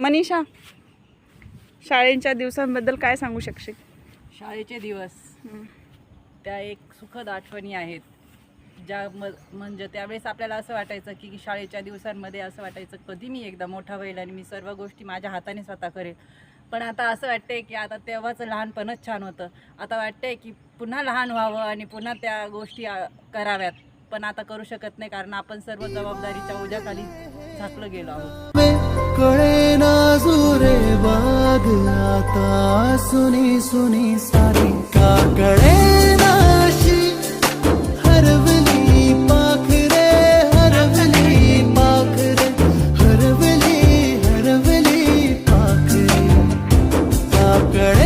मनीषा शाळेच्या दिवसांबद्दल काय सांगू शकशील? शाळेचे दिवस. त्या एक सुखद आठवणी आहेत. ज्या म म्हणजे त्यावेळेस आपल्याला असं वाटायचं की शाळेच्या दिवसांमध्ये असं वाटायचं कधी मी एकदा मोठा होईल आणि मी सर्व गोष्टी माझ्या हाताने स्वतः करेल. पण आता असं वाटतंय की आता तेव्हाचं लहानपणच छान होतं. आता वाटतंय की पुन्हा लहान व्हावं आणि पुन्हा त्या गोष्टी कराव्यात. पण आता करू शकत नाही कारण आपण सर्व जबाबदारीच्या ओझ्याखाली झाकलं गेलो आहोत. ळे नानी सारकागे नाश सुनी माखरे हरबलि मा हरबलि हर बलि पाखरे कागळे